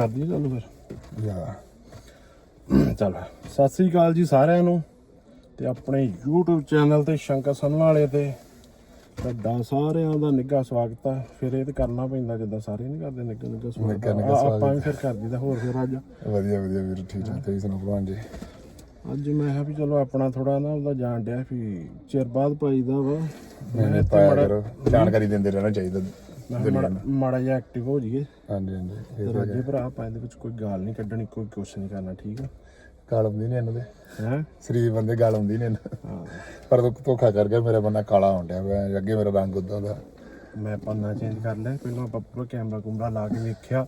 ਕਰ ਦਈਏ ਚੱਲ ਫਿਰ। ਯਾ। ਚੱਲ ਸਤਿ ਸ੍ਰੀ ਅਕਾਲ ਜੀ ਸਾਰਿਆਂ ਨੂੰ ਤੇ ਆਪਣੇ YouTube ਚੈਨਲ ਤੇ ਸ਼ੰਕਰ ਸੰਨ ਵਾਲੇ ਤੇ। ਤੁਹਾਡਾ ਸਾਰਿਆਂ ਦਾ ਨਿੱਘਾ ਸਵਾਗਤ ਆ। ਫਿਰ ਇਹ ਤੇ ਕਰਨਾ ਪੈਂਦਾ ਜਿੱਦਾਂ ਸਾਰੇ ਨਹੀਂ ਕਰਦੇ ਨਿੱਘਾ ਨਿੱਘਾ ਸਵਾਗਤ। ਆਪਾਂ। ਵੀ ਫਿਰ ਕਰ ਦਈਦਾ ਹੋਰ ਫਿਰ ਅੱਜ? ਵਧੀਆ ਵਧੀਆ ਵੀਰ ਠੀਕ ਠਾਕ। ਤੁਸੀਂ ਸੁਣਾਓ ਭਲਵਾਨ ਜੀ? ਅੱਜ ਮੈਂ ਕਿਹਾ ਵੀ ਚਲੋ ਆਪਣਾ ਥੋੜਾ ਨਾ ਉਹਦਾ ਜਾਣ ਡਿਆ ਵੀ ਚਿਰ ਬਾਅਦ ਪਾਈਦਾ ਵਾ। ਨਹੀਂ ਪਾਇਆ ਕਰੋ। ਜਾਣਕਾਰੀ ਦਿੰਦੇ ਰਹਿਣਾ ਚਾਹੀਦਾ। ਮੈਂ ਕਿਹਾ ਮਾੜਾ- ਮਾੜਾ ਜਿਹਾ ਐਕਟਿਵ ਹੋ ਜਾਈਏ। ਹਾਂਜੀ ਹਾਂਜੀ ਤੇ ਇਹ ਰਾਜੇ ਭਰਾ ਆਪਾਂ ਇਹਦੇ ਵਿੱਚ ਕੋਈ ਗਾਲ ਨਹੀਂ ਕੱਢਣੀ ਕੋਈ ਕੁਛ ਨਹੀਂ ਕਰਨਾ ਠੀਕ ਆ? ਗਾਲ ਆਉਂਦੀ ਨਹੀਂ ਇਹਨਾਂ ਦੇ। ਹੈ? ਸਰੀਰ ਬੰਦੇ ਗਾਲ ਆਉਂਦੀ ਨਹੀਂ ਇਹਨਾਂ ਹਾਂ। ਪਰ ਤੂੰ ਧੋਖਾ ਕਰ ਗਿਆ ਮੇਰਾ ਬੰਦਾ ਕਾਲਾ ਹੋਣ ਡਿਆ ਪਿਆ ਅੱਗੇ ਮੇਰਾ ਰੰਗ ਉਦਾਂ ਦਾ। ਮੈਂ ਪੰਨਾ ਚੇਂਜ ਕਰ ਲਿਆ ਪਹਿਲਾਂ ਆਪਾਂ ਪੂਰਾ ਕੈਮਰਾ ਕੁਮਰਾ ਲਾ ਕੇ ਵੇਖਿਆ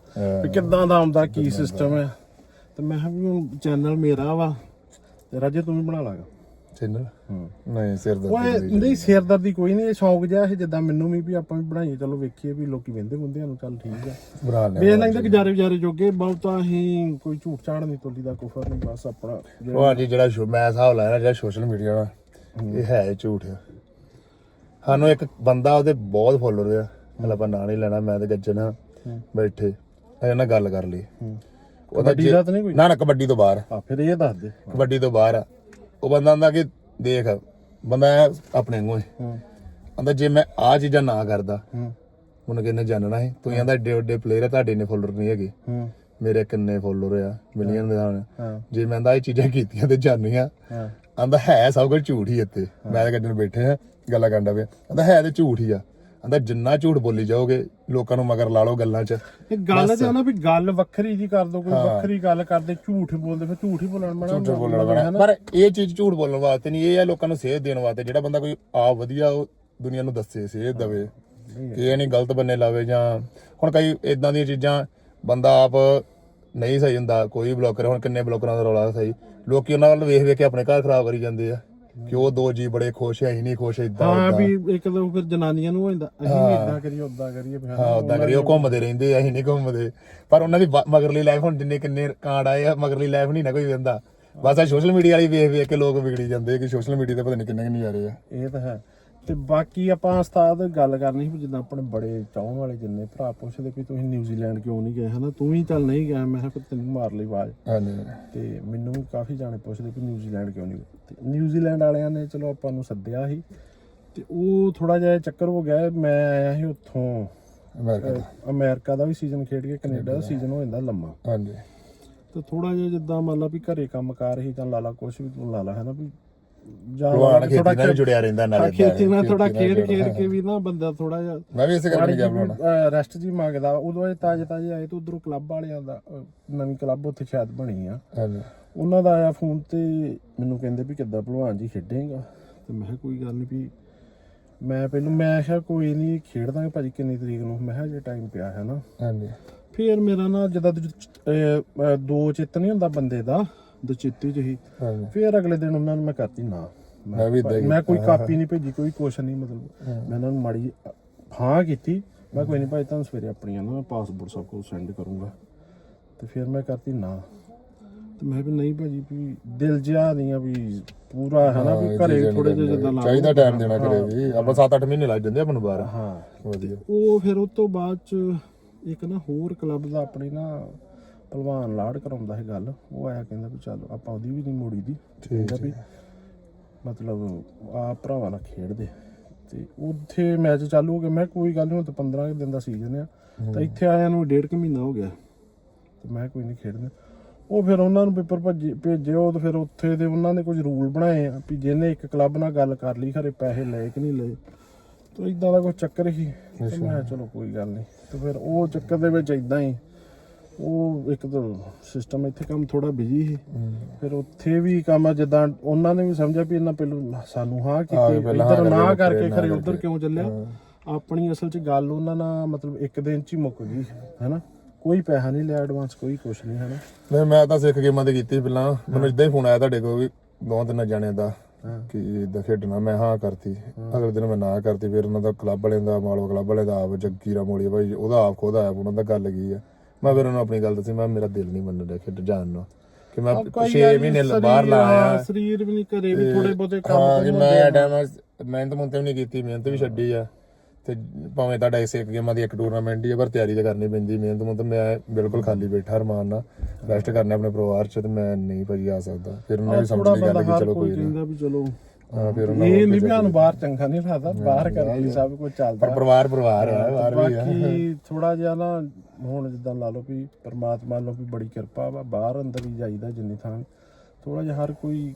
ਕਿੱਦਾਂ ਦਾ ਆਉਂਦਾ ਕੀ ਸਿਸਟਮ ਹੈ। ਤੇ ਮੈਂ ਕਿਹਾ ਵੀ ਹੁਣ ਚੈਨਲ ਮੇਰਾ ਵਾ ਤੇ ਰਾਜੇ ਤੂੰ ਵੀ ਬਣਾ ਲਾਗਾ ਚੈਨਲ ਹੂੰ। ਨਹੀਂ ਸਿਰ ਦਰਦ ਓਏ ਨਹੀਂ ਸਿਰਦਰਦੀ ਕੋਈ ਨਹੀਂ ਇਹ ਸ਼ੌਂਕ ਜਿਹਾ ਇਹ ਜਿੱਦਾਂ ਮੈਨੂੰ ਵੀ ਵੀ ਆਪਾਂ ਵੀ ਬਣਾਈਏ ਚਲੋ ਵੇਖੀਏ ਵੀ ਲੋਕੀ ਵੰਦੇ ਮੁੰਦਿਆਂ ਨੂੰ ਚੱਲ ਠੀਕ ਆ। ਬਣਾ ਲਿਆ ਵੇਖ ਲੈਂਦੇ ਗੁਜ਼ਾਰੇ ਵਿਚਾਰੇ ਜੋਗੇ ਬਹੁਤਾ ਹੀ ਕੋਈ ਝੂਠ ਚਾੜ ਨਹੀਂ ਤੋਲੀ ਦਾ ਕੁਫਰ ਨਹੀਂ ਬਸ ਆਪਣਾ ਜਿਹੜਾ- ਉਹ ਜੀ ਜਿਹੜਾ ਸ਼ੋ- ਮੈਂ ਹਿਸਾਬ ਲਾਇਆ ਨਾ ਜਿਹੜਾ ਸੋਸ਼ਲ ਮੀਡੀਆ ਨਾ ਇਹ ਹੈ ਹੀ ਝੂਠ। ਆ ਸਾਨੂੰ ਇੱਕ ਬੰਦਾ ਉਹਦੇ ਬਹੁਤ ਫੋਲੋਅਰ ਆ। ਮਤਲਬ ਆਪਾਂ ਨਾਂ ਨਹੀਂ ਲੈਣਾ ਮੈਂ ਤੇ ਗੱਜਣ ਬੈਠੇ। ਨਾਲ ਗੱਲ ਕਰ ਲਈ। ਉਹਦਾ ਕਬੱਡੀ ਤਾਂ ਨਹੀਂ ਕੋਈ? ਨਾ ਨਾ ਕਬੱਡੀ ਤੋਂ ਬਾਹਰ। ਆ ਫਿਰ ਇਹ ਦੱਸ ਦੇ। ਕਬੱਡੀ ਤੋਂ ਬਾਹਰ ਆ। ਉਹ ਬੰਦਾ ਆਂਦਾ ਕਿ ਦੇਖ ਬੰਦਾ ਐਂ ਆਪਣੇ ਵਾਂਗੂ ਹੀ। ਆਂਦਾ ਜੇ ਮੈਂ ਆ ਚੀਜ਼ਾਂ ਨਾ ਕਰਦਾ ਹੁਣ ਕਿੰਨੇ ਜਾਣਨਾ ਹੈ ਤੂੰ ਆਂਦਾ ਏਡੇ ਏਡੇ ਪਲੇਅਰ ਆ ਤੁਹਾਡੇ ਨੇ ਫੋਲੋਅਰ ਨਹੀਂ ਹੈਗੇ। ਮੇਰੇ ਕਿੰਨੇ ਫੋਲੋਅਰ ਆ ਮਿਲੀਅਨ ਦੇ ਹਾਂ। ਜੇ ਮੈਂ ਆਂਦਾ ਇਹ ਚੀਜ਼ਾਂ ਕੀਤੀਆਂ ਤੇ ਜਾਣੀਆਂ ਆਂਦਾ ਹੈ ਸਭ ਕੁਝ ਝੂਠ ਹੀ ਇੱਥੇ। ਮੈਂ ਤਾਂ ਬੈਠੇ ਆ ਗੱਲਾਂ ਕਰਦਾ ਪਿਆ। ਆਂਦਾ ਹੈ ਤੇ ਝੂਠ ਹੀ ਆ। ਆਂਦਾ ਜਿੰਨਾ ਝੂਠ ਬੋਲੀ ਜਾਓਗੇ ਲੋਕਾਂ ਨੂੰ ਮਗਰ ਲਾ ਲਓ ਗੱਲਾਂ 'ਚ। ਇਹ ਗੱਲ ਤੇ ਨਾ ਵੀ ਗੱਲ ਵੱਖਰੀ ਜੀ ਕਰ ਦੋ ਕੋਈ ਵੱਖਰੀ ਗੱਲ ਕਰਦੇ ਝੂਠ ਬੋਲਦੇ ਫਿਰ ਝੂਠ ਹੀ ਬੋਲਣ ਮਣਾ ਝੂਠ ਬੋਲਣਾ ਪੈਣਾ ਪਰ ਇਹ ਚੀਜ਼ ਝੂਠ ਬੋਲਣ ਵਾਸਤੇ ਨਹੀਂ ਇਹ ਆ ਲੋਕਾਂ ਨੂੰ ਸੇਧ ਦੇਣ ਵਾਸਤੇ। ਜਿਹੜਾ ਬੰਦਾ ਕੋਈ ਆ ਵਧੀਆ ਉਹ ਦੁਨੀਆ ਨੂੰ ਦੱਸੇ ਸੇਧ ਦਵੇ। ਕਿ ਇਹ ਨਹੀਂ ਗਲਤ ਬੰਨੇ ਲਾਵੇ ਜਾਂ ਹੁਣ ਕਈ ਇਦਾਂ ਦੀਆਂ ਚੀਜ਼ਾਂ ਬੰਦਾ ਆਪ ਨਹੀਂ ਸਹੀ ਹੁੰਦਾ ਕੋਈ ਬਲੌਕਰ ਹੁਣ ਕਿੰਨੇ ਬਲੌਕਰਾਂ ਦਾ ਰੌਲਾ ਸਹੀ। ਲੋਕੀ ਉਹਨਾਂ ਵੱਲ ਵੇਖ ਵੇਖ ਕੇ ਆਪਣੇ ਘਰ ਖਰਾਬ ਕਰੀ ਜਾਂਦੇ ਆ। ਕਿ ਉਹ ਦੋ ਜੀ ਬੜੇ ਖੁਸ਼ ਐ ਅਸੀਂ ਨਹੀਂ ਖੁਸ਼ ਇਦਾਂ ਹਾਂ ਵੀ ਇੱਕ ਦੋ ਫਿਰ ਜਨਾਨੀਆਂ ਨੂੰ ਹੋ ਜਾਂਦਾ ਅਸੀਂ ਵੀ ਇਦਾਂ ਕਰੀਏ ਉਦਾਂ ਕਰੀਏ ਫਿਰ ਹਾਂ ਉਦਾਂ ਕਰੀ ਉਹ ਘੁੰਮਦੇ ਰਹਿੰਦੇ ਅਸੀਂ ਨਹੀਂ ਘੁੰਮਦੇ। ਪਰ ਉਹਨਾਂ ਦੀ ਬ- ਮਗਰਲੀ ਲਾਈਫ ਹੁਣ ਜਿੰਨੇ ਕਿੰਨੇ ਕਾਂਡ ਆਏ ਆ ਮਗਰਲੀ ਲਾਈਫ ਨਹੀਂ ਨਾ ਕੋਈ ਵੇਂਦਾ ਬਸ ਆ ਸੋਸ਼ਲ ਮੀਡੀਆ ਵਾਲੀ ਵੇਖ ਵੇਖ ਕੇ ਲੋਕ ਵਿਗੜੀ ਜਾਂਦੇ ਕਿ ਸੋਸ਼ਲ ਮੀਡੀਆ ਤੇ ਪਤਾ ਨਹੀਂ ਕਿੰਨੇ ਕਿੰਨੇ ਆ ਰਹੇ ਆ। ਇਹ ਤਾਂ ਹੈ। ਤੇ ਬਾਕੀ ਆਪਾਂ ਉਸਤਾਦ ਗੱਲ ਕਰਨੀ ਸੀ ਜਿੱਦਾਂ ਆਪਣੇ ਬੜੇ ਚਾਹਣ ਵਾਲੇ ਜਿੰਨੇ ਭਰਾ ਪੁੱਛਦੇ ਵੀ ਤੁਸੀਂ ਨਿਊਜ਼ੀਲੈਂਡ ਕਿਉਂ ਨਹੀਂ ਗਏ ਹਨਾ? ਤੂੰ ਵੀ ਚੱਲ ਨਹੀਂ ਗਿਆ ਮੈਂ ਕਿਹਾ ਫਿਰ ਤੈਨੂੰ ਮਾਰ ਲਈ ਆਵਾਜ਼। ਹਾਂਜੀ। ਤੇ ਮੈਨੂੰ ਵੀ ਕਾਫੀ ਜਾਣੇ ਪੁੱਛਦੇ ਵੀ ਨਿਊਜ਼ੀਲੈਂਡ ਕਿਉਂ ਨਹੀਂ ਗਏ? ਤੇ ਨਿਊਜ਼ੀਲੈਂਡ ਵਾਲਿਆਂ ਨੇ ਚਲੋ ਆਪਾਂ ਨੂੰ ਸੱਦਿਆ ਸੀ ਤੇ ਉਹ ਥੋੜਾ ਜਿਹਾ ਚੱਕਰ ਹੋ ਗਿਆ ਮੈਂ ਆਇਆ ਸੀ ਉੱਥੋਂ ਅਮਰੀਕਾ ਦਾ। ਅਮਰੀਕਾ ਦਾ ਵੀ ਸੀਜ਼ਨ ਖੇਡ ਕੇ ਕੈਨੇਡਾ ਦਾ ਸੀਜ਼ਨ ਹੋ ਜਾਂਦਾ ਲੰਮਾ। ਹਾਂਜੀ। ਤੇ ਥੋੜਾ ਜਿਹਾ ਜਿੱਦਾਂ ਮੰਨ ਲਾ ਵੀ ਘਰੇ ਕੰਮ ਕਾਰ ਹੀ ਜਾਂ ਲਾਲਾ ਕੁਛ ਵੀ ਤੂੰ ਲਾ ਲਾ ਹੈ ਨਾ ਵੀ ਜਾਂ ਭਲਵਾਨ ਖੇਤੀ ਨਾਲ ਵੀ ਜੁੜਿਆ ਰਹਿੰਦਾ ਨਾਲੇ ਖੇਤੀ ਨਾਲ ਥੋੜਾ ਖੇਤੀ ਨਾਲ ਖੇਡ ਖੇਡ ਕੇ ਵੀ ਨਾ ਬੰਦਾ ਥੋੜਾ ਜਿਹਾ ਮੈਂ ਵੀ ਇਸੇ ਕਰਕੇ ਗਿਆ ਬਣਾਉਣਾ। ਰੈਸਟ ਜੀ ਮੰਗਦਾ। ਉਦੋਂ ਇਹ ਤਾਜੇ ਤਾਜੇ ਆਏ ਤੇ ਉਧਰੋਂ ਕਲੱਬ ਵਾਲਿਆਂ ਦਾ ਅਹ, ਨਵੀਂ ਕਲੱਬ ਉੱਥੇ ਸ਼ਾਇਦ ਬਣੀ ਆ। ਹਾਂਜੀ। ਉਹਨਾਂ ਦਾ ਆਇਆ ਫੋਨ ਤੇ ਮੈਨੂੰ ਕਹਿੰਦੇ ਵੀ ਕਿੱਦਾਂ ਭਲਵਾਨ ਜੀ ਖੇਡੇਗਾ। ਤੇ ਮੈਂ ਕਿਹਾ ਕੋਈ ਗੱਲ ਨਹੀਂ ਵੀ ਮੈਂ ਪਹਿਲਾਂ ਮੈਂ ਕਿਹਾ ਕੋਈ ਨਹੀਂ ਖੇਡਦਾਂਗੇ ਭਾਜੀ ਕਿੰਨੀ ਤਰੀਕ ਨੂੰ। ਮੈਂ ਕਿਹਾ ਜੇ ਟਾਈਮ ਪਿਆ ਹੈ ਨਾ। ਹਾਂਜੀ। ਫੇਰ ਮੇਰਾ ਨਾ ਜਦੋਂ ਦੋ ਚਿੱਤ ਨਹੀਂ ਹੁੰਦਾ ਬੰਦੇ ਦਾ ਦਚਿੱਤੀ ਚ ਹੀ ਹਾਂਜੀ। ਫੇਰ ਅਗਲੇ ਦਿਨ ਉਹਨਾਂ ਨੂੰ ਮੈਂ ਕਰਤੀ ਨਾ। ਮੈਂ ਵੀ ਕੋਈ ਕਾਪੀ ਨਹੀਂ ਭੇਜੀ ਕੋਈ ਕੁਛ ਨਹੀਂ ਮਤਲਬ ਮੈਂ ਉਹਨਾਂ ਨੂੰ ਮਾੜੀ ਹਾਂ ਕੀਤੀ। ਮੈਂ ਕੋਈ ਨਹੀਂ ਭਾਈ ਤੁਹਾਨੂੰ ਸਵੇਰੇ ਆਪਣੀਆਂ ਨਾ ਪਾਸਪੋਰਟ ਸਭ ਕੁਝ ਸੈਂਡ ਕਰੂੰਗਾ। ਤੇ ਫਿਰ ਮੈਂ ਕਰਤੀ ਨਾ। ਤੇ ਮੈਂ ਵੀ ਨਹੀਂ ਭਾਜੀ ਵੀ ਦਿਲ ਜਿਹਾ ਨਹੀਂ ਆ ਵੀ ਪੂਰਾ ਹੈ ਨਾ ਵੀ ਘਰੇ ਥੋੜੇ ਜਿਹਾ ਜਿੱਦਾਂ ਲਾ ਚਾਹੀਦਾ ਟਾਈਮ ਦੇਣਾ ਕਰੇ ਵੀ। ਆਪਾਂ 7-8 ਮਹੀਨੇ ਲੱਗ ਜਾਂਦੇ ਆਪਾਂ ਨੂੰ ਬਾਹਰ। ਹਾਂ। ਵਧੀਆ। ਉਹ ਫਿਰ ਉਸ ਤੋਂ ਬਾਅਦ ਚ ਇੱਕ ਨਾ ਹੋਰ ਕਲੱਬ ਦਾ ਆਪਣੀ ਨਾ ਪਹਿਲਵਾਨ ਲਾੜ ਕਰਾਉਂਦਾ ਹੈ ਗੱਲ ਉਹ ਆਇਆ ਕਹਿੰਦਾ ਵੀ ਚੱਲ ਆਪਾਂ ਉਹਦੀ ਵੀ ਨਹੀਂ ਮੋੜੀ ਦੀ। ਕਹਿੰਦਾ ਵੀ ਮਤਲਬ ਆ ਭਰਾਵਾਂ ਨਾਲ ਖੇਡਦੇ। ਤੇ ਉੱਥੇ ਮੈਚ ਚਾਲੂ ਹੋ ਗਿਆ ਮੈਂ ਕੋਈ ਗੱਲ ਨਹੀਂ ਹੁਣ ਤਾਂ 15 ਕੁ ਦਿਨ ਦਾ ਸੀਜ਼ਨ ਆ। ਤਾਂ ਇੱਥੇ ਆਇਆ ਨੂੰ ਡੇਢ ਕੁ ਮਹੀਨਾ ਹੋ ਗਿਆ। ਤੇ ਮੈਂ ਕੋਈ ਨਹੀਂ ਖੇਡਦਾ। ਉਹ ਫਿਰ ਉਹਨਾਂ ਨੂੰ ਪੇਪਰ ਭੇਜੇ ਭੇਜੇ ਉਹ ਤੇ ਫਿਰ ਉੱਥੇ ਦੇ ਉਹਨਾਂ ਨੇ ਕੁਝ ਰੂਲ ਬਣਾਏ ਆ ਵੀ ਜਿਹਨੇ ਇੱਕ ਕਲੱਬ ਨਾਲ ਗੱਲ ਕਰ ਲਈ ਖਰੇ ਪੈਸੇ ਲਏ ਕਿ ਨਹੀਂ ਲਏ। ਤੇ ਇਦਾਂ ਦਾ ਕੋਈ ਚੱਕਰ ਹੀ। ਮੈਂ ਚਲੋ ਕੋਈ ਗੱਲ ਨਹੀਂ ਤੇ ਫਿਰ ਉਹ ਚੱਕਰ ਦੇ ਵਿੱਚ ਇਦਾਂ ਹੀ ਉਹ ਇੱਕ ਤਾਂ ਸਿਸਟਮ ਇੱਥੇ ਕੰਮ ਥੋੜਾ ਬਿਜ਼ੀ ਸੀ। ਫਿਰ ਉੱਥੇ ਵੀ ਕੰਮ ਆ ਜਿੱਦਾਂ ਉਹਨਾਂ ਨੇ ਵੀ ਸਮਝਿਆ ਵੀ ਇਹਨਾਂ ਪਹਿਲਾਂ ਸਾਨੂੰ ਹਾਂ ਕੀਤੀ ਇੱਧਰ ਨਾ ਕਰਕੇ, ਖਰੇ। ਉਧਰ ਕਿਉਂ ਚੱਲਿਆ? ਆਪਣੀ ਅਸਲ 'ਚ ਗੱਲ ਉਹਨਾਂ ਨਾਲ ਮਤਲਬ ਇੱਕ ਦਿਨ 'ਚ ਹੀ ਮੁੱਕ ਗਈ ਹੈਨਾ? ਕੋਈ ਪੈਸਾ ਨਹੀਂ ਲਿਆ ਐਡਵਾਂਸ ਕੋਈ ਕੁਛ ਨਹੀਂ ਹੈਨਾ? ਨਹੀਂ ਮੈਂ ਤਾਂ ਸਿੱਖ ਗੇਮਾਂ ਤੇ ਕੀਤੀ ਪਹਿਲਾਂ। ਮੈਨੂੰ ਇਦਾਂ ਹੀ ਫੋਨ ਆਇਆ ਤੁਹਾਡੇ ਕੋਲ ਵੀ ਦੋ ਤਿੰਨ ਜਣਿਆਂ ਦਾ ਕਿ ਇਦਾਂ ਖੇਡਣਾ। ਮੈਂ ਹਾਂ ਕਰਤੀ। ਅਗਲੇ ਦਿਨ ਮੈਂ ਨਾ ਕਰਤੀ। ਫਿਰ ਉਹਨਾਂ ਦਾ ਕਲੱਬ ਵਾਲਿਆਂ ਦਾ ਮਾਲਵਾ ਕਲੱਬ ਵਾਲੇ ਦਾ ਆਪ ਜੱਗੀ ਰਾਮੋਲੀ ਭਾਈ ਉਹਦਾ ਆਪ ਖੁਦ ਆਇਆ ਉਹਨਾਂ ਦਾ ਗੱਲ ਕੀ ਆ? ਮੈਂ ਫਿਰ ਉਹਨੂੰ ਆਪਣੀ ਗੱਲ ਦੱਸੀ ਮੈਂ ਮੇਰਾ ਦਿਲ ਨਹੀਂ ਮੰਨ ਰਿਹਾ ਖੇਡ ਜਾਣ ਨੂੰ। ਕਿ ਮੈਂ 6 ਮਹੀਨੇ ਬਾਹਰ ਲਾਇਆ ਸਰੀਰ ਵੀ ਨਹੀਂ ਕਰੇ ਵੀ ਥੋੜੇ ਬਹੁਤੇ ਕੰਮ ਹਾਂ ਕਿ ਮੈਂ ਟਾਈਮ ਮਿਹਨਤ ਮੁੰਤੇ ਵੀ ਨਹੀਂ ਕੀਤੀ ਮਿਹਨਤ ਵੀ ਛੱਡੀ ਆ। ਤੇ ਭਾਵੇਂ ਤੁਹਾਡਾ ਇਸ ਇੱਕ ਗੇਮਾਂ ਦੀ ਇੱਕ ਟੂਰਨਾਮੈਂਟ ਹੀ ਹੈ ਪਰ ਤਿਆਰੀ ਤਾਂ ਕਰਨੀ ਪੈਂਦੀ ਮਿਹਨਤ ਮੁਹਨਤ ਮੈਂ ਬਿਲਕੁਲ ਖਾਲੀ ਬੈਠਾ ਰਮਾਨ ਨਾਲ। ਰੈਸਟ ਕਰਨਾ ਆਪਣੇ ਪਰਿਵਾਰ ਚ ਤੇ ਮੈਂ ਨਹੀਂ ਭਾਜੀ ਆ ਸਕਦਾ। ਫਿਰ ਉਹਨਾਂ ਨੇ ਸਮਝ ਲਈ ਗੱਲ ਕਿ ਚਲੋ ਕੋਈ ਨਹੀਂ ਕਹਿੰਦਾ ਵੀ ਚਲੋ। ਹਾਂ ਫਿਰ ਉਹਨਾਂ ਇਹ ਨਹੀਂ ਵੀ ਸਾਨੂੰ ਬਾਹਰ ਚੰਗਾ ਨਹੀਂ ਲੱਗਦਾ ਬਾਹਰ ਕਰਕੇ ਸਭ ਕੁਝ ਚੱਲਦਾ। ਪਰ ਪਰਿਵਾਰ ਪਰਿਵਾਰ ਹੈ ਬਾਹਰ ਵੀ ਆ। ਬਾਕੀ ਥੋੜਾ ਜਿਹਾ ਨਾ ਹੁਣ ਜਿੱਦਾਂ ਲਾ ਲਓ ਵੀ ਪਰਮਾਤਮਾ ਵੱਲੋਂ ਵੀ ਬੜੀ ਕਿਰਪਾ ਵਾ ਬਾਹਰ ਅੰਦਰ ਹੀ ਜਾਈਦਾ ਜਿੰਨੀ ਥਾਂ। ਥੋੜਾ ਜਿਹਾ ਹਰ ਕੋਈ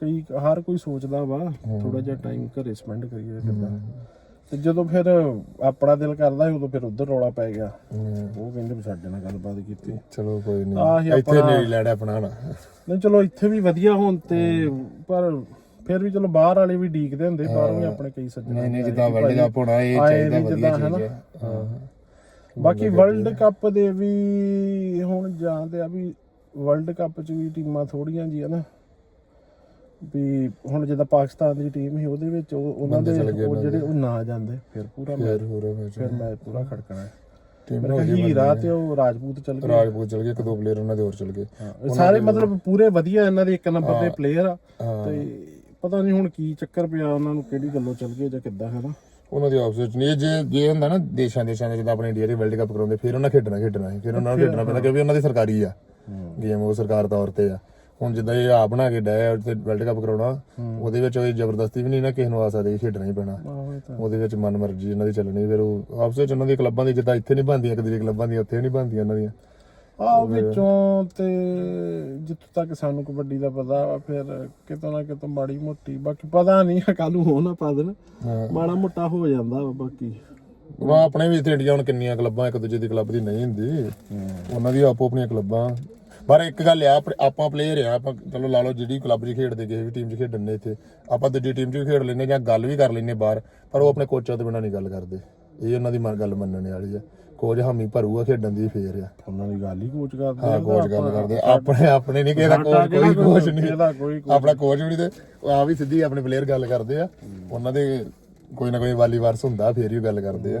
ਕਈ ਹਰ ਕੋਈ ਸੋਚਦਾ ਵਾ ਥੋੜਾ ਜਿਹਾ ਟਾਈਮ ਘਰੇ ਸਪੈਂਡ ਕਰੀਏ ਕਿੱਦਾਂ। ਤੇ ਜਦੋਂ ਫਿਰ ਆਪਣਾ ਦਿਲ ਕਰਦਾ ਉਦੋਂ ਫਿਰ ਉਧਰ ਰੌਲਾ ਪੈ ਗਿਆ। ਉਹ ਕਹਿੰਦੇ ਵੀ ਸਾਡੇ ਨਾਲ ਗੱਲਬਾਤ ਕੀਤੀ। ਚਲੋ ਕੋਈ ਨਹੀਂ ਇੱਥੇ ਨਹੀਂ ਲੈਣਾ ਆਪਣਾ ਨਹੀਂ ਚਲੋ ਇੱਥੇ ਵੀ ਵਧੀਆ ਹੁਣ ਤੇ ਪਰ ਫਿਰ ਵੀ ਚਲੋ ਬਾਹਰ ਵਾਲੇ ਵੀ ਡੀਕਦੇ ਹੁੰਦੇ ਬਾਹਰੋਂ ਵੀ ਆਪਣੇ ਕਈ ਸੱਜਣ ਨਹੀਂ ਨਹੀਂ ਜਿੱਦਾਂ ਵਰਲਡ ਕੱਪ ਹੋਣਾ ਇਹ ਚਾਹੀਦਾ ਵਧੀਆ ਚੀਜ਼ ਹਨਾ? ਹੈ। ਹਾਂ। ਬਾਕੀ ਵਰਲਡ ਕੱਪ ਦੇ ਵੀ ਹੁਣ ਜਾਂਦੇ ਆ ਵੀ ਵਰਲਡ ਕੱਪ ਚ ਵੀ ਟੀਮਾਂ ਥੋੜੀਆਂ ਜੀ ਨਾ ਵੀ ਹੁਣ ਜਿੱਦਾਂ ਪਾਕਿਸਤਾਨ ਦੀ ਟੀਮ ਸੀ ਉਹਦੇ ਵਿੱਚ ਉਹ- ਉਹਨਾਂ ਦੇ ਜਿਹੜੇ ਉਹ ਨਾ ਜਾਂਦੇ ਫਿਰ ਪੂਰਾ ਮੈਚ ਫਿਰ ਮੈਚ ਫਿਰ ਮੈਚ ਪੂਰਾ ਖੜਕਣਾ। ਹੈ ਟੀਮ ਮੇਰੇ ਖਿਆਲ ਹੀਰਾ ਤੇ ਉਹ ਰਾਜਪੂਤ ਚੱਲ ਗਏ। ਰਾਜਪੂਤ ਚਲ ਗਏ ਇੱਕ ਦੋ ਪਲੇਅਰ ਉਹਨਾਂ ਦੇ ਹੋਰ ਚਲ ਗਏ। ਹਾਂ, ਸਾਰੇ ਮਤਲਬ ਪੂਰੇ ਵਧੀਆ ਇਹਨਾਂ ਦੇ ਇੱਕ ਨੰਬਰ ਦੇ ਪਲੇਅਰ ਆ। ਹਾਂ। ਤੇ ਪਤਾ ਨਹੀਂ ਹੁਣ ਕੀ ਚੱਕਰ ਪਿਆ ਉਹਨਾਂ ਨੂੰ ਕਿਹੜੀ ਗੱਲੋਂ ਚੱਲ ਗਏ ਜਾਂ ਕਿੱਦਾਂ ਹੈ ਨਾ ਉਹਨਾਂ ਦੀ ਆਪਸ ਵਿੱਚ ਨਹੀਂ ਇਹ ਜੇ ਜੇ ਹੁੰਦਾ ਨਾ ਦੇਸ਼ਾਂ ਦੇਸ਼ਾਂ ਦੇ ਜਿੱਦਾਂ ਆਪਣੇ ਇੰਡੀਆ ਦੇ ਵਰਲਡ ਕੱਪ ਕਰਾਉਂਦੇ ਫਿਰ ਉਹਨਾਂ ਖੇਡਣਾ ਖੇਡਣਾ ਫਿਰ ਉਹਨਾਂ ਨੂੰ ਖੇਡਣਾ ਪੈਂਦਾ ਕਿਉਂਕਿ ਉਹਨਾਂ ਦੀ ਸਰਕਾਰੀ ਆ। ਗੇਮ ਉਹ ਸਰਕਾਰ ਤੌਰ ਤੇ ਆ। ਹੁਣ ਜਿੱਦਾਂ ਇਹ ਆ ਬਣਾ ਕੇ ਡਾਇਆ ਤੇ ਵਰਲਡ ਕੱਪ ਕਰਾਉਣਾ ਉਹਦੇ ਵਿੱਚ ਉਹ ਜ਼ਬਰਦਸਤੀ ਵੀ ਨਹੀਂ ਨਾ ਕਿਸੇ ਨੂੰ ਆ ਸਕਦੀ ਖੇਡਣਾ ਹੀ ਪੈਣਾ। ਉਹਦੇ ਵਿੱਚ ਮਨ ਮਰਜ਼ੀ ਇਹਨਾਂ ਦੀ ਚੱਲਣੀ ਫਿਰ ਉਹ ਆਪਸ ਵਿੱਚ ਉਹਨਾਂ ਦੀ ਕਲੱਬਾਂ ਦੀ ਜਿੱਦਾਂ ਇੱਥੇ ਨਹੀਂ ਬਣਦੀਆਂ ਇੱਕ ਦੂਜੇ ਕਲੱਬਾਂ ਦੀਆਂ ਉੱਥੇ ਨਹੀਂ ਬਣਦੀਆਂ ਉਹਨਾਂ ਦੀਆਂ। ਆ ਵਿੱਚੋਂ ਤੇ ਜਿੱਥੋਂ ਤੱਕ ਸਾਨੂੰ ਕਬੱਡੀ ਦਾ ਪਤਾ ਵਾ ਫਿਰ ਕਿਤੋਂ ਨਾ ਕਿਤੋਂ ਮਾੜੀ ਮੋਟੀ ਬਾਕੀ ਪਤਾ ਨਹੀਂ ਕੱਲ ਨੂੰ ਹੋ ਨਾ ਪਾ ਦੇਣ। ਮਾੜਾ ਮੋਟਾ ਹੋ ਜਾਂਦਾ ਵਾ ਬਾਕੀ। ਉਹ ਆਪਣੇ ਵੀ ਇੱਥੇ ਇੰਡੀਆ ਹੁਣ ਕਿੰਨੀਆਂ ਕਲੱਬਾਂ ਇੱਕ ਦੂਜੇ ਦੀ ਕਲੱਬ ਦੀ ਨਹੀਂ ਹੁੰਦੀ। ਉਹਨਾਂ ਦੀ ਆਪੋ ਆਪਣੀਆਂ ਕਲੱਬਾਂ। ਪਰ ਇੱਕ ਗੱਲ ਆ ਆਪਾਂ ਪਲੇਅਰ ਆ ਆਪਾਂ ਚਲੋ ਲਾ ਲਓ ਜਿਹੜੀ ਕਲੱਬ 'ਚ ਖੇਡਦੇ ਕਿਸੇ ਵੀ ਟੀਮ 'ਚ ਖੇਡਣ ਨੇ ਇੱਥੇ ਆਪਾਂ ਦੂਜੀ ਟੀਮ 'ਚ ਵੀ ਖੇਡ ਲੈਂਦੇ ਜਾਂ ਗੱਲ ਵੀ ਕਰ ਲੈਂਦੇ ਬਾਹਰ ਪਰ ਉਹ ਆਪਣੇ ਕੋਚਾਂ ਤੋਂ ਬਿਨਾਂ ਨਹੀਂ ਗੱਲ ਕਰਦੇ। ਇਹ ਉਹਨਾਂ ਦੀ ਮਨ- ਗੱਲ ਮੰਨਣ ਵਾਲੀ ਆ। ਕੋਚ ਹਾਮੀ ਭਰੂਗਾ ਖੇਡਣ ਦੀ ਫੇਰ ਆ। ਉਹਨਾਂ ਦੀ ਗੱਲ ਹੀ ਕੋਚ ਕਰਦੇ ਹਾਂ ਆ, ਕੋਚ ਗੱਲ ਕਰਦੇ ਆਪਣੇ ਆਪਣੇ ਨਹੀਂ ਕਿਸੇ ਦਾ ਸਾਡਾ ਕੋਚ ਕੋਈ ਕੋਚ ਨਹੀਂ ਇਹਦਾ ਕੋਈ ਆਪਣਾ ਕੋਚ ਵੀ ਨਹੀਂ ਤੇ ਆ ਵੀ ਸਿੱਧੀ ਆਪਣੇ ਪਲੇਅਰ ਗੱਲ ਕਰਦੇ ਆ। ਉਹਨਾਂ ਦੇ ਕੋਈ ਨਾ ਕੋਈ ਵਾਲੀ ਵਾਰਸ ਹੁੰਦਾ ਫੇਰ ਹੀ ਗੱਲ ਕਰਦੇ ਆ।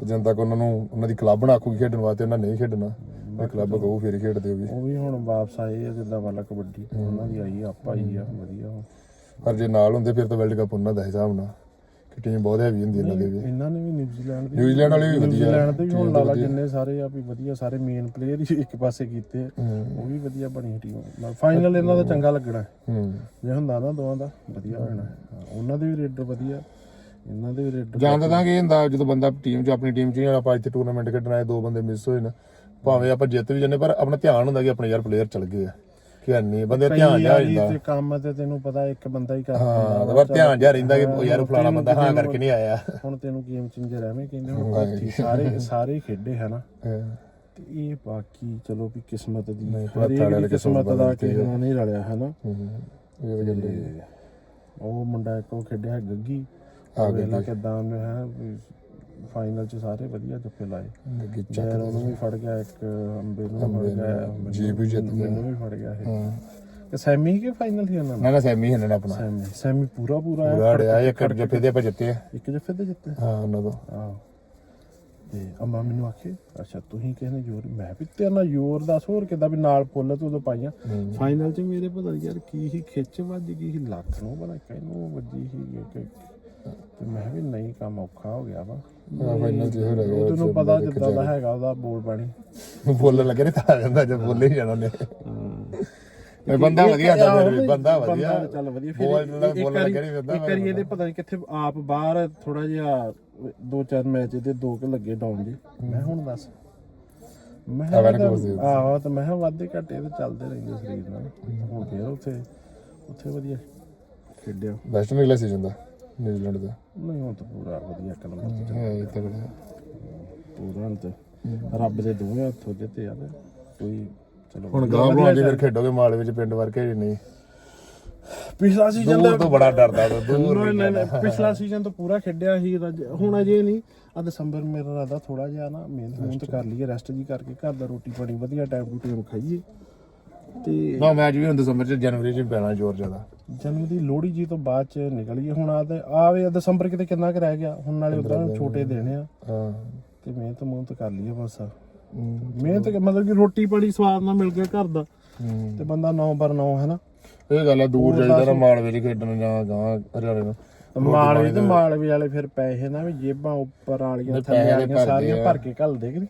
ਤੇ ਜਦੋਂ ਤੱਕ ਉਹਨਾਂ ਨੂੰ ਉਹਨਾਂ ਦੀ ਕਲੱਬ ਨਾ ਆਖੂਗੀ ਖੇਡਣ ਵਾਸਤੇ ਉਹਨਾਂ ਨਹੀਂ ਖੇਡਣਾ। ਉਹ ਕਲੱਬ ਕਹੂ ਫੇਰ ਹੀ ਖੇਡਦੇ ਹੋਗੇ ਉਹ ਵੀ ਹੁਣ ਵਾਪਸ ਆਏ ਆ ਜਿੱਦਾਂ ਵਾਲਾ ਕਬੱਡੀ। ਉਹਨਾਂ ਦੀ ਆਈ ਆਪਾਂ ਆਈ ਆ ਵਧੀਆ। ਪਰ ਜੇ ਨਾਲ ਹੁੰਦੇ ਫਿਰ ਤਾਂ ਵਰਲਡ ਕੱਪ ਉਹਨਾਂ ਦਾ ਹਿਸਾਬ ਨਾਲ। ਕਿ ਟੀਮ ਬਹੁਤ ਹੈਵੀ ਹੁੰਦੀ ਇਹਨਾਂ ਦੀ ਵੀ। ਇਹਨਾਂ ਨੇ ਵੀ ਨਿਊਜ਼ੀਲੈਂਡ ਦੀ ਨਿਊਜ਼ੀਲੈਂਡ ਵਾਲੇ ਵੀ ਵਧੀਆ ਨਿਊਜ਼ੀਲੈਂਡ ਦੇ ਵੀ ਹੁਣ ਲਾਲਾ ਜਿੰਨੇ ਸਾਰੇ ਆ ਵੀ ਵਧੀਆ ਸਾਰੇ ਮੇਨ ਪਲੇਅਰ ਹੀ ਇੱਕ ਪਾਸੇ ਕੀਤੇ ਉਹ ਵੀ ਵਧੀਆ ਬਣੀ ਟੀਮ ਫਾਈਨਲ ਇਹਨਾਂ ਦਾ ਚੰਗਾ ਲੱਗਣਾ। ਹੂੰ। ਜੇ ਹੁੰਦਾ ਨਾ ਦੋਵਾਂ ਦਾ ਵਧੀਆ ਹੋ ਜਾਣਾ ਹਾਂ, ਉਹਨਾਂ ਦੇ ਵੀ ਰੇਡਰ ਵਧੀਆ ਇਹਨਾਂ ਦੇ ਵੀ ਰੇਡਰ ਜਾਣਦਾ ਤਾਂ ਕਿ ਹੁੰਦਾ ਜਦੋਂ ਬੰਦਾ ਟੀਮ 'ਚ ਆਪਣੀ ਟੀਮ 'ਚ ਹੀ ਆਪਾਂ ਇੱਥੇ ਟੂਰਨਾਮੈਂਟ ਖੇਡਣਾ ਹੈ ਦੋ ਬੰਦੇ ਮਿਸ ਹੋਏ ਨਾ। ਭਾਵੇਂ ਆਪਾਂ ਜਿੱਤ ਵੀ ਜੰਨੇ ਪਰ ਆਪਣਾ ਧਿਆਨ ਹੁੰਦਾ ਕਿ ਆਪਣੇ ਯਾਰ ਪਲੇਅਰ ਚਲ ਗਏ ਆ। ਨਹੀਂ ਬੰਦੇ ਧਿਆਨ ਜਾ ਜਾਂਦਾ ਤੇ ਕੰਮ ਤੇ ਤੈਨੂੰ ਪਤਾ ਇੱਕ ਬੰਦਾ ਹੀ ਕਰਦਾ ਹਾਂ ਪਰ ਧਿਆਨ ਜਾ ਰਹਿੰਦਾ ਕਿ ਯਾਰ ਫਲਾਣਾ ਬੰਦਾ ਹਾਂ ਕਰਕੇ ਨਹੀਂ ਆਇਆ। ਹੁਣ ਤੈਨੂੰ ਗੇਮ ਚੇਂਜਰ ਐਵੇਂ ਕਹਿੰਦੇ ਹੁਣ ਸਾਰੇ ਸਾਰੇ ਖੇਡੇ ਹੈ ਨਾ। ਹਾਂ। ਤੇ ਇਹ ਬਾਕੀ ਚਲੋ ਵੀ ਕਿਸਮਤ ਦੀ ਹਰੇਕ ਕਿਸਮਤ ਦਾ ਕਿਸੇ ਨਾਲ ਨਹੀਂ ਰਲਿਆ ਹੈ ਨਾ? ਹੂੰ ਇਹ ਤਾਂ ਗੱਲ ਹੈ ਉਹ ਮੁੰਡਾ ਇੱਕ ਖੇਡਿਆ ਗੱਗੀ। ਹਾਂ, ਵੇਲਾ ਕਿਦਾਂ ਉਹਨੇ ਹੈ ਫਾਈਨਲ ਚ ਸਾਰੇ ਵਧੀਆ ਜੱਫੇ ਲਾਏ। ਜੈਰ ਉਹਨੂੰ ਵੀ ਫੜ ਗਿਆ ਇੱਕ ਅੰਬੇ ਨੂੰ ਫੜ ਗਿਆ ਮੈਨੂੰ- ਜੀ ਵੀ ਜਿੱਤ ਗਿਆ ਮੈਨੂੰ ਵੀ ਫੜ ਗਿਆ ਇਹ। ਹਾਂ। ਕਿ ਸੈਮੀ ਕੇ ਫਾਈਨਲ ਸੀ ਉਹਨਾਂ ਨਾ ਨਾ ਸੈਮੀ ਹਿੰਨਣ ਆਪਣਾ। ਸੈਮੀ। ਸੈਮੀ ਪੂਰਾ ਪੂਰਾ ਹੈ ਪੂਰਾ ਅੜਿਆ ਇੱਕ ਜੱਫੇ ਦੇ ਆਪਾਂ ਜਿੱਤੇ ਆ। ਇੱਕ ਜੱਫੇ ਤੇ ਜਿੱਤੇ? ਹਾਂ ਉਹਨਾਂ ਤੋਂ। ਆਹ। ਤੇ ਅੰਮਾ ਮੈਨੂੰ ਆਖੇ ਅੱਛਾ ਤੁਸੀਂ ਕਹਿੰਦੇ ਜ਼ੋਰ ਮੈਂ ਵੀ ਤੇਰੇ ਨਾਲ ਜ਼ੋਰ ਦੱਸ ਹੋਰ ਕਿਦਾਂ ਵੀ ਨਾਲ ਫੁੱਲ ਤੂੰ ਉਦੋਂ ਪਾਈਆਂ। ਹੂੰ। ਫਾਈਨਲ 'ਚ ਮੇਰੇ ਪਤਾ ਨੀ ਯਾਰ ਕੀ ਹੀ ਖਿੱਚ ਵੱਜ ਗਈ ਸੀ ਲੱਖ ਨੂੰ ਬਣਾ ਕਿਨੂੰ ਵੱਜੀ ਸੀ ਕਿ ਤੇ ਮੈਂ ਵੀ ਨਹੀਂ ਕੰਮ ਔਖਾ ਹੋ ਗਿਆ ਵਾ। ਤੇ ਉਹ ਤੈਨੂੰ ਪਤਾ ਜਿੱਦਾਂ ਦਾ ਹੈਗਾ ਉਹਦਾ ਬੋਲ ਬਾਣੀ ਬੋਲਣ ਲੱਗੇ ਨੇ ਤਾਂ ਆ ਜਾਂਦਾ ਜੇ ਬੋਲੇ ਹੀ ਜਾਣਾ ਨੇ ਇਹ ਬੰਦਾ ਵਧੀਆ ਦਾ ਫਿਰ ਵੀ ਬੰਦਾ ਵਧੀਆ। ਚੱਲ ਵਧੀਆ। ਬੋਲ ਫਿਰ ਨਾਲ ਇੱਕ ਬੋਲਣ ਵਾਰੀ ਲੱਗੇ ਨਹੀਂ ਫਿਰਦਾ ਇੱਕ ਵਾਰੀ ਇਹਦੇ ਪਤਾ ਨਹੀਂ ਕਿੱਥੇ ਆਪ ਬਾਹਰ ਥੋੜਾ ਜਿਹਾ ਦੋ ਚਾਰ ਮੈਚ ਇਹਦੇ ਦੋ ਕੇ ਲੱਗੇ ਡਾਊਨ ਜੀ ਮੈਂ ਹੁਣ ਦੱਸ। ਮੈਂ। ਆਹੋ ਤੇ ਮੈਂ ਕਿਹਾ ਵਾਧੇ ਘਾਟੇ ਤੇ ਚੱਲਦੇ ਰਹਿੰਦੇ ਸਰੀਰ ਨਾਲ। ਹੁਣ ਫੇਰ ਉੱਥੇ ਉੱਥੇ ਵਧੀਆ। ਖੇਡਿਆ। ਸੀਜ਼ਨ ਦਾ। ਨਿਊਜ਼ੀਲੈਂਡ ਦਾ। ਨਹੀਂ ਹੁਣ ਤਾਂ ਪੂਰਾ ਵਧੀਆ ਇੱਕ ਨੰਬਰ ਤੇ ਹੈ। ਇਹ ਤਗੜਾ ਪੂਰਾ ਹੁਣ ਤੇ ਰੱਬ ਦੇ ਦੋਵੇਂ ਹੱਥੋਂ ਜਿੱਤੇ ਆ ਤੇ ਕੋਈ ਚਲੋ ਹੁਣ ਗਾਂ ਬਣਾਉਂਦੇ ਫਿਰ ਖੇਡੋਗੇ ਮਾਲ ਵਿੱਚ ਪਿੰਡ ਵਰਕੇ ਜੀ ਨਹੀਂ। ਪਿਛਲਾ ਸੀਜ਼ਨ ਦੂਰ ਤੋਂ ਬੜਾ ਡਰਦਾ ਉਹ ਦੂਰ ਨਹੀਂ ਨਹੀਂ ਨਹੀਂ, ਪਿਛਲਾ ਸੀਜ਼ਨ ਤਾਂ ਪੂਰਾ ਖੇਡਿਆ ਸੀ ਰੱਜ- ਹੁਣ ਅਜੇ ਨਹੀਂ। ਆ ਦਸੰਬਰ ਮੇਰਾ ਰਾਦਾ ਥੋੜਾ ਜਿਹਾ ਨਾ ਮਿਹਨਤ ਮਿਹਨਤ ਕਰ ਲਈਏ ਰੈਸਟ ਜੀ ਕਰਕੇ ਘਰ ਦਾ ਰੋਟੀ ਪਾਣੀ ਵਧੀਆ ਟਾਈਮ ਟੂ ਟਾਈਮ ਖਾਈਏ। ਤੇ ਨਾ ਮੈਚ ਵੀ ਹੁਣ ਦਸੰਬਰ ਚ ਜਨਵਰੀ ਚ ਪੈਣਾ ਜ਼ੋਰ ਜ਼ਿਆਦਾ। ਜਨਮ ਦੀ ਲੋਹੜੀ ਜੀ ਤੋਂ ਬਾਅਦ ਚ ਨਿਕਲੀਏ ਹੁਣ ਆ ਤੇ ਆਵੇ ਦਸੰਬਰ ਕਿਤੇ ਕਿੰਨਾ ਕੁ ਰਹਿ ਗਿਆ। ਹੁਣ ਨਾਲੇ ਉਧਰ ਛੋਟੇ ਦੇਣੇ ਆ। ਹਾਂ। ਤੇ ਮਿਹਨਤ ਮਿਹਨਤ ਕਰ ਲਈਏ ਬਸ। ਮਿਹਨਤ ਮਤਲਬ ਕਿ ਰੋਟੀ ਪਾਣੀ ਸਵਾਦ ਨਾਲ ਮਿਲ ਗਿਆ ਘਰ ਦਾ। ਤੇ ਬੰਦਾ 9 ਬਰ 9 ਹੈ ਨਾ? ਇਹ ਗੱਲ ਆ ਦੂਰ ਜਾਈਦਾ ਨਾ ਮਾਲ ਵਿੱਚ ਖੇਡਣ ਜਾਂ ਗਾਂ ਹਰਿਆਣੇ ਨੂੰ। ਮਾਲਵੇ ਤੇ ਮਾਲਵੇ ਵਾਲੇ ਫਿਰ ਪੈਸੇ ਨਾ ਵੀ ਜੇਬਾਂ ਉੱਪਰ ਵਾਲੀਆਂ ਥੱਲੇ ਵਾਲੀਆਂ ਸਾਰੀਆਂ। ਭਰ ਕੇ ਘੱਲਦੇ ਕਿ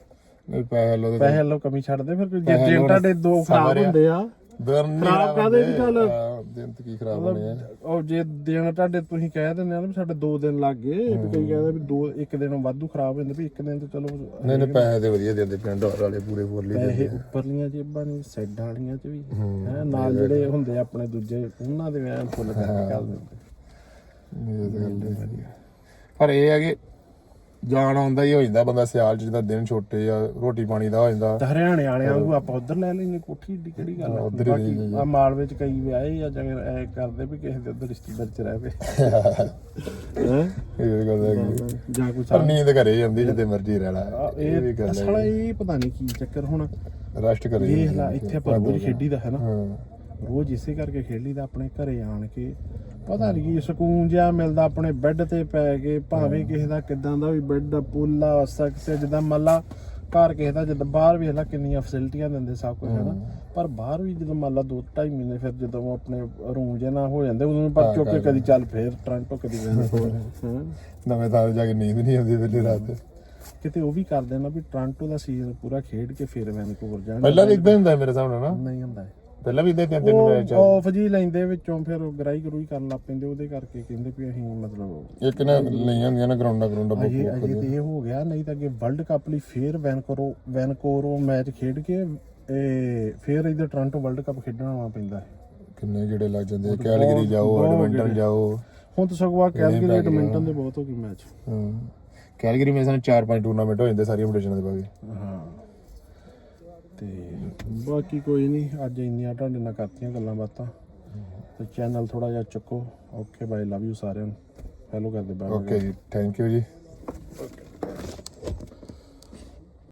ਨਹੀਂ ਪੈਸੇ ਲੋ ਦੇ ਪੈਸੇ ਲੋ ਕਮੀ ਛੱਡਦੇ ਫਿਰ ਕੋਈ। ਜੇ ਲਓ ਤੁਹਾਡੇ ਦੋ ਖਰਾਬ ਹੁੰਦੇ ਆ। ਖਰਾਬ ਕਾਹਦੇ ਦੀ ਗੱਲ? ਦਿਨ ਤੇ ਕੀ ਖਰਾਬ ਹੋਣੇ ਆ। ਉਹ ਜੇ ਦਿਨ ਤੁਹਾਡੇ ਤੁਸੀਂ ਕਹਿ ਦਿੰਦੇ ਆ ਨਾ ਵੀ ਸਾਡੇ 2 ਦਿਨ ਲੱਗ ਗਏ ਵੀ ਕਈ ਕਹਿੰਦੇ ਵੀ ਦੋ ਇੱਕ ਦਿਨ ਵਾਧੂ ਖਰਾਬ ਹੋ ਜਾਂਦੇ ਵੀ ਇੱਕ ਦਿਨ ਤੇ ਚਲੋ ਨਹੀਂ ਨਹੀਂ ਪੈਸੇ ਤੇ ਵਧੀਆ ਦਿੰਦੇ ਪਿੰਡ ਵਾਲੇ ਪੂਰੇ ਫੁੱਲ ਹੀ ਪੈਸੇ ਦਿੰਦੇ ਉੱਪਰਲੀਆਂ ਜੇਬਾਂ ਨਹੀਂ ਸਾਈਡਾਂ ਵਾਲੀਆਂ ਚ ਵੀ। ਹੈ ਨਾਲ ਜਿਹੜੇ ਹੁੰਦੇ ਆਪਣੇ ਦੂਜੇ ਉਹਨਾਂ ਦੇ ਐਂ ਫੁੱਲ ਕਰਕੇ ਕਰ ਦਿੰਦੇ। ਇਹ ਤਾਂ ਗੱਲ ਹੈ। ਪਰ ਇਹ ਹੈ ਕਿ ਜਾਣ ਆਉਂਦਾ ਹੀ ਹੋ ਜਾਂਦਾ ਬੰਦਾ ਸਿਆਲ ਚ ਜਿਹਦਾ ਦਿਨ ਛੋਟੇ ਆ ਰੋਟੀ ਪਾਣੀ ਦਾ ਹੋ ਜਾਂਦਾ। ਤਾਂ ਹਰਿਆਣੇ ਵਾਲਿਆਂ ਨੂੰ ਆਪਾਂ ਉਧਰ ਲੈ ਲੈਂਗੇ ਕੋਠੀ ਏਡੀ ਕਿਹੜੀ ਗੱਲ ਆ? ਉੱਧਰ ਹੀ ਬਾਕੀ ਆ ਮਾਲਵੇ ਚ ਕਈ ਵਿਆਹੇ ਆ ਜਾਂ ਐ ਕਰਦੇ ਵੀ ਕਿਸੇ ਦੇ ਉਧਰ ਰਿਸ਼ਤੇਦਾਰ ਚ ਰਹਿ ਪਏ ਹੈਂ? ਇਹ ਗੱਲ ਹੈ ਕਿ ਜਾਂ ਕੁਛ ਪਰ ਨੀਂਦ ਘਰੇ ਹੀ ਆਉਂਦੀ ਜਿੱਦੇ ਮਰਜ਼ੀ ਰਹਿ ਲੈ। ਇਹ ਵੀ ਇਹ ਗੱਲ ਅਸਲ ਹੈ ਇਹ ਪਤਾ ਨਹੀਂ ਕੀ ਚੱਕਰ ਹੁਣ। ਰੈਸਟ ਕਰੇ ਲਾ ਇੱਥੇ ਆਪਾਂ ਰੋਜ਼ ਖੇਡੀ ਦਾ ਹੈ ਨਾ। ਹਾਂ ਰੋਜ਼ ਇਸੇ ਕਰਕੇ ਖੇਡੀ ਦਾ ਆਪਣੇ ਘਰੇ ਆਣ ਕੇ ਪਤਾ ਨਹੀਂ ਕੀ ਸਕੂਨ ਜਿਹਾ ਮਿਲਦਾ ਆਪਣੇ ਬੈੱਡ ਤੇ ਪੈ ਕੇ ਭਾਵੇਂ ਕਿਸੇ ਦਾ ਕਿਦਾਂ ਦਾ ਵੀ ਬੈੱਡ ਪੁੱਲਾ ਸਕਸੇ ਜਿੱਦਾਂ ਮੱਲਾ ਘਰ ਕਿਸੇ ਦਾ ਜਿੱਦਾਂ ਬਾਹਰ ਵੇਖ ਲੈ ਕਿੰਨੀਆਂ ਫੈਸਿਲਿਟੀਆਂ ਦਿੰਦੇ ਸਭ ਕੁਝ ਹੈ। ਨਾ ਪਰ ਬਾਹਰ ਵੀ ਜਦੋਂ ਮੰਨ ਲਾ ਦੋ ਢਾਈ ਮਹੀਨੇ ਫਿਰ ਜਦੋਂ ਉਹ ਆਪਣੇ ਰੂਮ ਜੇ ਨਾ ਹੋ ਜਾਂਦੇ ਉਦੋਂ ਪਰ ਚੁੱਕ ਕੇ ਕਦੀ ਚੱਲ ਫੇਰ ਟ੍ਰਾਂਟੋ ਕਦੀ ਹਾਂ ਨਵੇਂ ਤਾਂ ਜਾ ਕੇ ਨੀਂਦ ਨਹੀਂ ਆਉਂਦੀ ਵੇਲੇ ਰਾਤ। ਕਿਤੇ ਉਹ ਵੀ ਕਰਦੇ ਨਾ ਵੀ ਟ੍ਰਾਂਟੋ ਦਾ ਸੀਜ਼ਨ ਪੂਰਾ ਖੇਡ ਕੇ ਫਿਰ ਵੈਨਕੂਵਰ ਜਾਣ। ਪਹਿਲਾਂ ਵੀ ਇਦਾਂ ਹੁੰਦਾ ਮੇਰੇ ਸਾਹਮਣੇ ਨਾ। ਨਹੀਂ ਹੁੰਦਾ। ਪਹਿਲਾਂ ਵੀ ਇਦਾਂ ਤਿੰਨ ਤਿੰਨ ਮੈਚ ਉਹ ਆਫ ਜੀ ਲੈਂਦੇ ਵਿੱਚੋਂ ਫਿਰ ਗਰਾਈ ਗਰੂਈ ਕਰਨ ਲੱਗ ਪੈਂਦੇ ਉਹਦੇ ਕਰਕੇ ਕਹਿੰਦੇ ਵੀ ਅਸੀਂ ਮਤਲਬ ਇੱਕ ਨਾ ਲਈਆਂ ਹੁੰਦੀਆਂ ਨਾ ਗਰਾਊਂਡਾਂ ਗਰਾਊਂਡਾਂ ਬੁੱਕ ਅਜੇ ਤੇ ਇਹ ਹੋ ਗਿਆ ਨਹੀਂ ਤਾਂ ਅੱਗੇ ਵਰਲਡ ਕੱਪ ਲਈ ਫੇਰ ਵੈਨਕੂਵਰ ਵੈਨਕੂਵਰ ਮੈਚ ਖੇਡ ਕੇ ਇਹ ਫੇਰ ਇਧਰ ਟੋਰਾਂਟੋ ਵਰਲਡ ਕੱਪ ਖੇਡਣ ਆਉਣਾ ਪੈਂਦਾ। ਹੈ ਕਿੰਨੇ ਜਿਹੜੇ ਲੱਗ ਜਾਂਦੇ ਕੈਲਗਰੀ ਜਾਓ ਐਡਮਿੰਟਨ। ਜਾਓ। ਹੁਣ ਤਾਂ ਸਗੋਂ ਆ ਕੈਲਗਰੀ ਲੱਗ ਐਡਮਿੰਟਨ ਦੇ ਬਹੁਤ ਹੋ ਗਏ ਮੈਚ। ਹਾਂ। ਕੈਲਗਰੀ ਮੇਂ ਸਾਨੂੰ 4-5 ਟੂਰਨਾਮੈਂਟ ਹੋ ਜਾਂਦੇ ਸਾਰੀਆਂ ਫੈਡਰੇਸ਼ਨਾਂ ਦੇ ਬਾਗੇ ਹਾਂ। ਤੇ ਬਾਕੀ ਕੋਈ ਨਹੀਂ ਅੱਜ ਇੰਨੀਆਂ ਤੁਹਾਡੇ ਨਾਲ ਕਰਤੀਆਂ ਗੱਲਾਂ ਬਾਤਾਂ। ਤੇ ਚੈਨਲ ਥੋੜਾ ਜਿਹਾ ਚੱਕੋ। ਓਕੇ ਬਾਈ ਲਵ ਯੂ ਸਾਰਿਆਂ ਨੂੰ। ਹੈਲੋ ਕਰਦੇ ਬਾਈ ਓਕੇ ਥੈਂਕ ਯੂ ਜੀ।